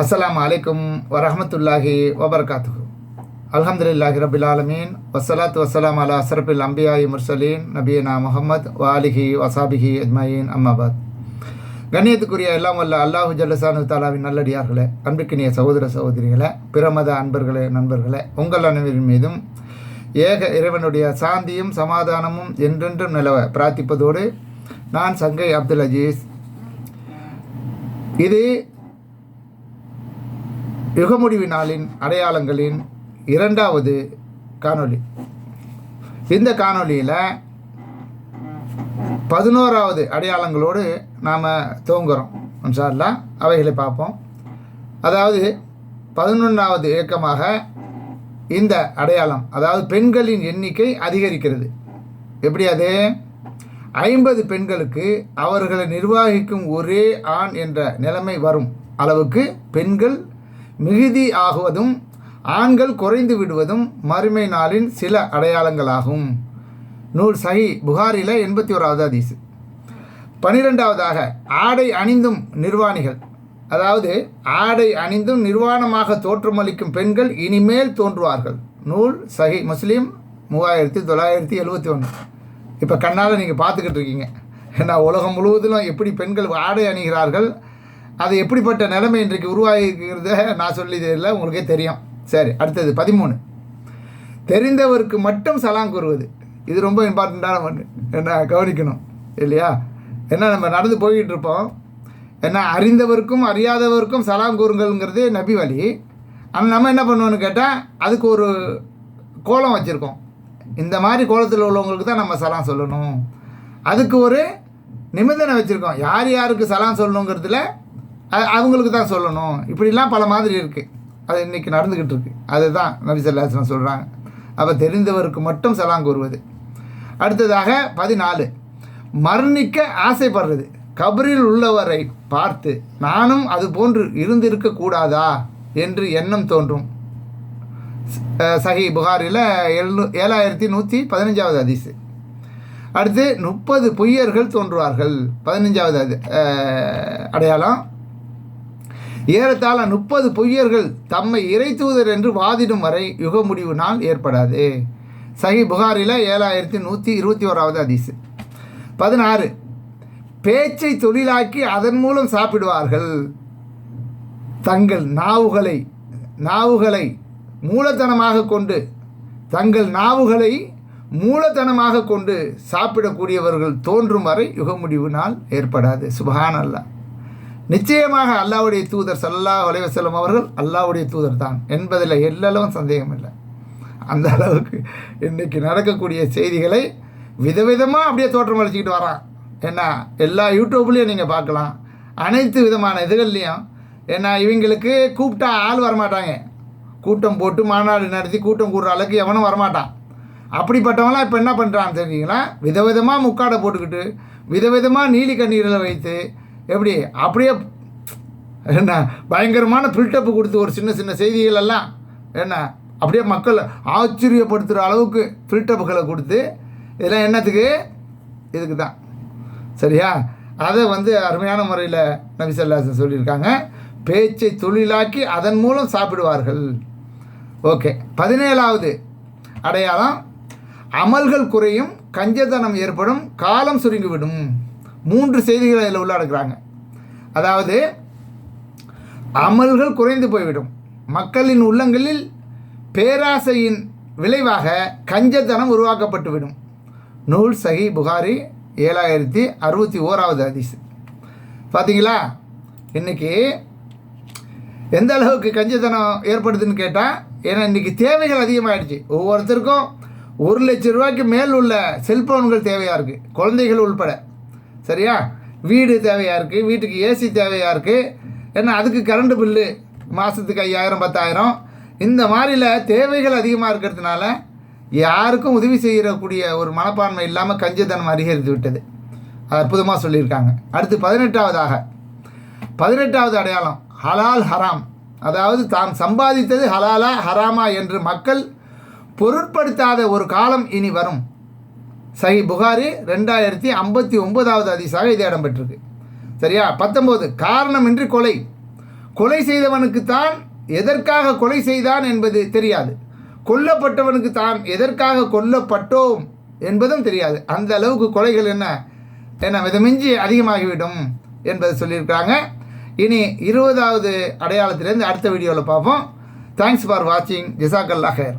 அஸ்லாம் அலைக்கும் வரமத்துல்லாஹி வபர்காத்து அலமதுல்லாஹி ரபில் ஆலமீன் வசலாத் வசலாம் அலா அசரபில் அம்பியாயி முர்சலீன் நபீனா முஹம்மத் வாலிஹி வசாபிஹி அஜ்மயின் அம்மாபாத் கண்ணியத்துக்குரிய எல்லாம் வல்ல அல்லாஹு ஜல்லசானு தாலாவின் நல்லடியார்களே அன்பிக்கினிய சகோதர சகோதரிகளே பிரமத அன்பர்களே நண்பர்களே உங்கள் அனைவரின் மீதும் ஏக இறைவனுடைய சாந்தியும் சமாதானமும் என்றென்றும் நிலவ பிரார்த்திப்பதோடு நான் சங்கை அப்துல் அஜீஸ். இது யுகமுடிவு நாளின் அடையாளங்களின் இரண்டாவது காணொளி. இந்த காணொளியில் பதினோராவது அடையாளங்களோடு நாம் துவங்குறோம். இன்ஷால்லா அவைகளை பார்ப்போம். அதாவது பதினொன்றாவது இயக்கமாக இந்த அடையாளம் அதாவது பெண்களின் எண்ணிக்கை அதிகரிக்கிறது. எப்படி அது? ஐம்பது பெண்களுக்கு அவர்களை நிர்வகிக்கும் ஒரே ஆண் என்ற நிலைமை வரும் அளவுக்கு பெண்கள் மிகுதி ஆகுவதும் ஆண்கள் குறைந்து விடுவதும் மறுமை நாளின் சில அடையாளங்களாகும். நூல் சஹி புகாரில எண்பத்தி ஓராவது அதிசு பனிரெண்டாவதாக ஆடை அணிந்தும் நிர்வாணிகள். அதாவது ஆடை அணிந்தும் நிர்வாணமாக தோற்றமளிக்கும் பெண்கள் இனிமேல் தோன்றுவார்கள். நூல் சஹி முஸ்லீம் மூவாயிரத்தி தொள்ளாயிரத்தி எழுபத்தி ஒன்று இப்போ கண்ணால் நீங்கள் பார்த்துக்கிட்டு இருக்கீங்க. ஏன்னா உலகம் முழுவதிலும் எப்படி பெண்கள் ஆடை அணிகிறார்கள் அது எப்படிப்பட்ட நிலைமை இன்றைக்கு உருவாகிருக்கிறத நான் சொல்லியது இல்லை உங்களுக்கே தெரியும். சரி அடுத்தது பதிமூணு. தெரிந்தவருக்கு மட்டும் சலாம் கூறுவது. இது ரொம்ப இம்பார்ட்டண்ட்டான ஒன்று. என்ன கவனிக்கணும் இல்லையா? ஏன்னா நம்ம நடந்து போய்கிட்டு இருப்போம். ஏன்னா அறிந்தவருக்கும் அறியாதவருக்கும் சலாம் கூறுங்கள்ங்கிறது நபி வழி. ஆனால் நம்ம என்ன பண்ணுவோன்னு கேட்டால் அதுக்கு ஒரு கோலம் வச்சுருக்கோம். இந்த மாதிரி கோலத்தில் உள்ளவங்களுக்கு தான் நம்ம சலாம் சொல்லணும். அதுக்கு ஒரு நிபந்தனை வச்சுருக்கோம். யார் யாருக்கு சலாம் சொல்லணுங்கிறதுல அவங்களுக்கு தான் சொல்லணும். இப்படிலாம் பல மாதிரி இருக்குது அது இன்றைக்கி நடந்துக்கிட்டு இருக்கு. அதுதான் நபி சொல்கிறாங்க அப்போ தெரிந்தவருக்கு மட்டும் சலாம் கூறுவது. அடுத்ததாக பதினாலு. மரணிக்க ஆசைப்படுறது. கபரில் உள்ளவரை பார்த்து நானும் அது போன்று இருந்திருக்க கூடாதா? என்று எண்ணம் தோன்றும். சஹி புகாரில் எழுநூ ஏழாயிரத்தி நூற்றி பதினஞ்சாவது அதிசு அடுத்து முப்பது பொய்யர்கள் தோன்றுவார்கள். பதினஞ்சாவது அது அடையாளம். ஏறத்தாழ முப்பது பொய்யர்கள் தம்மை இறை தூதர் என்று வாதிடும் வரை யுக முடிவு நாள் ஏற்படாது. சஹி புகாரில் ஏழாயிரத்தி நூற்றி இருபத்தி ஓராவது அதிசு பதினாறு பேச்சை தொழிலாக்கி அதன் மூலம் சாப்பிடுவார்கள். தங்கள் நாவுகளை நாவுகளை மூலதனமாக கொண்டு தங்கள் நாவுகளை மூலதனமாக கொண்டு சாப்பிடக்கூடியவர்கள் தோன்றும் வரை யுக முடிவு நாள் ஏற்படாது. சுபஹான் அல்லாஹ் நிச்சயமாக அல்லாவுடைய தூதர் சல்லா அலைஹி அவர்கள் அல்லாவுடைய தூதர் தான் என்பதில் எல்லளவும் சந்தேகம் இல்லை. அந்த அளவுக்கு இன்றைக்கி நடக்கக்கூடிய செய்திகளை விதவிதமாக அப்படியே தோற்றம் அளிச்சுக்கிட்டு வரான். ஏன்னா எல்லா யூடியூப்லேயும் நீங்கள் பார்க்கலாம். அனைத்து விதமான இதுகள்லேயும் ஏன்னா இவங்களுக்கு கூப்பிட்டா ஆள் வரமாட்டாங்க. கூட்டம் போட்டு மாநாடு நடத்தி கூட்டம் கூடுற அளவுக்கு எவனும் வரமாட்டான். அப்படிப்பட்டவங்களாம் இப்போ என்ன பண்ணுறான்னு தெரியுங்களா விதவிதமாக முக்காடை போட்டுக்கிட்டு விதவிதமாக நீலி கண்ணீரில் வைத்து எப்படி? அப்படியே என்ன பயங்கரமான பில்டப்பு கொடுத்து ஒரு சின்ன சின்ன செய்திகள் எல்லாம் என்ன அப்படியே மக்கள் ஆச்சரியப்படுத்துகிற அளவுக்கு பில்டப்புகளை கொடுத்து இதெல்லாம் என்னத்துக்கு? இதுக்கு தான். சரியா? அதை வந்து அருமையான முறையில் நபிசல்லாசன் சொல்லியிருக்காங்க. பேச்சை தொழிலாக்கி அதன் மூலம் சாப்பிடுவார்கள். ஓகே. பதினேழாவது அடையாளம் அமல்கள் குறையும் கஞ்சதனம் ஏற்படும் காலம் சுருங்கிவிடும். மூன்று செய்திகளை அதில் உள்ளடக்குறாங்க. அதாவது அமல்கள் குறைந்து போய்விடும். மக்களின் உள்ளங்களில் பேராசையின் விளைவாக கஞ்சத்தனம் உருவாக்கப்பட்டுவிடும். நூல் சஹி புகாரி ஏழாயிரத்தி அறுபத்தி ஓராவது அதிசு பார்த்தீங்களா இன்னைக்கு எந்த அளவுக்கு கஞ்சத்தனம் ஏற்படுதுன்னு கேட்டால் ஏன்னா இன்றைக்கி தேவைகள் அதிகமாகிடுச்சு ஒவ்வொருத்தருக்கும் ஒரு லட்ச ரூபாய்க்கு மேல் உள்ள செல்ஃபோன்கள் தேவையாக இருக்குது குழந்தைகள் உள்பட. சரியா? வீடு தேவையாக இருக்குது வீட்டுக்கு ஏசி தேவையாக இருக்குது ஏன்னா அதுக்கு கரண்ட் பில்லு மாதத்துக்கு ஐயாயிரம் பத்தாயிரம். இந்த மாதிரியில் தேவைகள் அதிகமாக இருக்கிறதுனால யாருக்கும் உதவி செய்யக்கூடிய ஒரு மனப்பான்மை இல்லாமல் கஞ்சத்தனம் அதிகரித்து விட்டது. அது அற்புதமாக சொல்லியிருக்காங்க. அடுத்து பதினெட்டாவதாக. பதினெட்டாவது அடையாளம் ஹலால் ஹராம். அதாவது தான் சம்பாதித்தது ஹலாலா ஹராமா என்று மக்கள் பொருட்படுத்தாத ஒரு காலம் இனி வரும். சஹி புகாரி ரெண்டாயிரத்தி ஐம்பத்தி ஒன்பதாவது அதிசாக இது இடம்பெற்றிருக்கு சரியா? பத்தொம்போது காரணமின்றி கொலை. கொலை செய்தவனுக்கு தான் எதற்காக கொலை செய்தான் என்பது தெரியாது. கொல்லப்பட்டவனுக்கு தான் எதற்காக கொல்லப்பட்டோம் என்பதும் தெரியாது. அந்த அளவுக்கு கொலைகள் என்ன? என்ன மிதமிஞ்சி அதிகமாகிவிடும் என்பதை சொல்லியிருக்கிறாங்க. இனி இருபதாவது அடையாளத்திலேருந்து அடுத்த வீடியோவில் பார்ப்போம். தேங்க்ஸ் ஃபார் வாட்சிங் ஜிசாக்கல்லா ஹேர்